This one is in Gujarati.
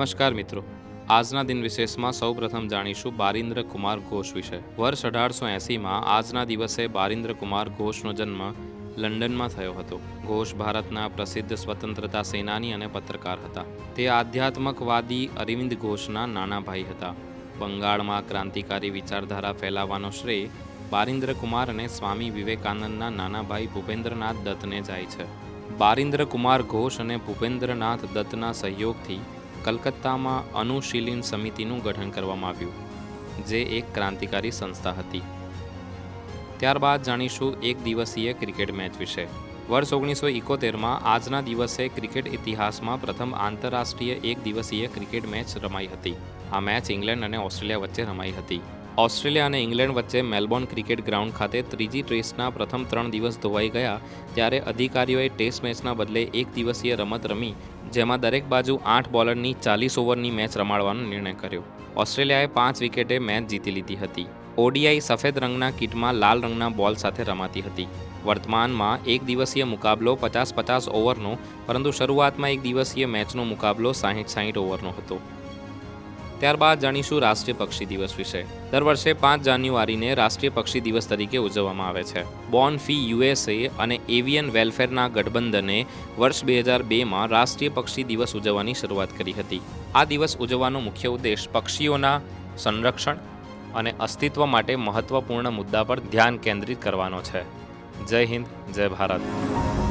નમસ્કાર મિત્રો. આજના દિન વિશેષમાં સૌપ્રથમ જાણીશું બારિન્દ્ર કુમાર ઘોષ વિશે. વર્ષ અઢારસો એંસીમાં આજના દિવસે બારિન્દ્ર કુમાર ઘોષનો જન્મ લંડનમાં થયો હતો. ઘોષ ભારતના પ્રસિદ્ધ સ્વતંત્રતા સેનાની અને પત્રકાર હતા. તે આધ્યાત્મકવાદી અરવિંદ ઘોષના નાના ભાઈ હતા. બંગાળમાં ક્રાંતિકારી વિચારધારા ફેલાવવાનો શ્રેય બારિન્દ્ર કુમાર અને સ્વામી વિવેકાનંદના નાના ભાઈ ભૂપેન્દ્રનાથ દત્તને જાય છે. બારિન્દ્ર કુમાર ઘોષ અને ભૂપેન્દ્રનાથ દત્તના સહયોગથી કલકત્તામાં અનુશીલિન સમિતિનું ગઠન કરવામાં આવ્યું, જે એક ક્રાંતિકારી સંસ્થા હતી. ત્યારબાદ જાણીશું એક દિવસીય ક્રિકેટ મેચ વિશે. વર્ષ ઓગણીસો ઇકોતેરમાં આજના દિવસે ક્રિકેટ ઇતિહાસમાં પ્રથમ આંતરરાષ્ટ્રીય એક દિવસીય ક્રિકેટ મેચ રમાઈ હતી. આ મેચ ઇંગ્લેન્ડ અને ઓસ્ટ્રેલિયા વચ્ચે રમાઈ હતી. ઓસ્ટ્રેલિયા અને ઇંગ્લેન્ડ વચ્ચે મેલબોર્ન ક્રિકેટ ગ્રાઉન્ડ ખાતે ત્રીજી ટેસ્ટના પ્રથમ ત્રણ દિવસ ધોવાઈ ગયા ત્યારે અધિકારીઓએ ટેસ્ટ મેચના બદલે એક દિવસીય રમત રમી, જેમાં દરેક બાજુ આઠ બોલરની ચાલીસ ઓવરની મેચ રમાડવાનો નિર્ણય કર્યો. ઓસ્ટ્રેલિયાએ પાંચ વિકેટે મેચ જીતી લીધી હતી. ઓડીઆઈ સફેદ રંગના કિટમાં લાલ રંગના બોલ સાથે રમાતી હતી. વર્તમાનમાં એક દિવસીય મુકાબલો પચાસ પચાસ ઓવરનો, પરંતુ શરૂઆતમાં એક દિવસીય મેચનો મુકાબલો સાહીઠ સાહીઠ ઓવરનો હતો. ત્યારબાદ જાણીશું રાષ્ટ્રીય પક્ષી દિવસ વિશે. દર વર્ષે પાંચ જાન્યુઆરીને રાષ્ટ્રીય પક્ષી દિવસ તરીકે ઉજવવામાં આવે છે. બોર્ન ફી યુએસએ અને એવિયન વેલફેરના ગઠબંધને વર્ષ બે હજાર બેમાં રાષ્ટ્રીય પક્ષી દિવસ ઉજવવાની શરૂઆત કરી હતી. આ દિવસ ઉજવવાનો મુખ્ય ઉદ્દેશ પક્ષીઓના સંરક્ષણ અને અસ્તિત્વ માટે મહત્વપૂર્ણ મુદ્દા પર ધ્યાન કેન્દ્રિત કરવાનો છે. જય હિન્દ, જય ભારત.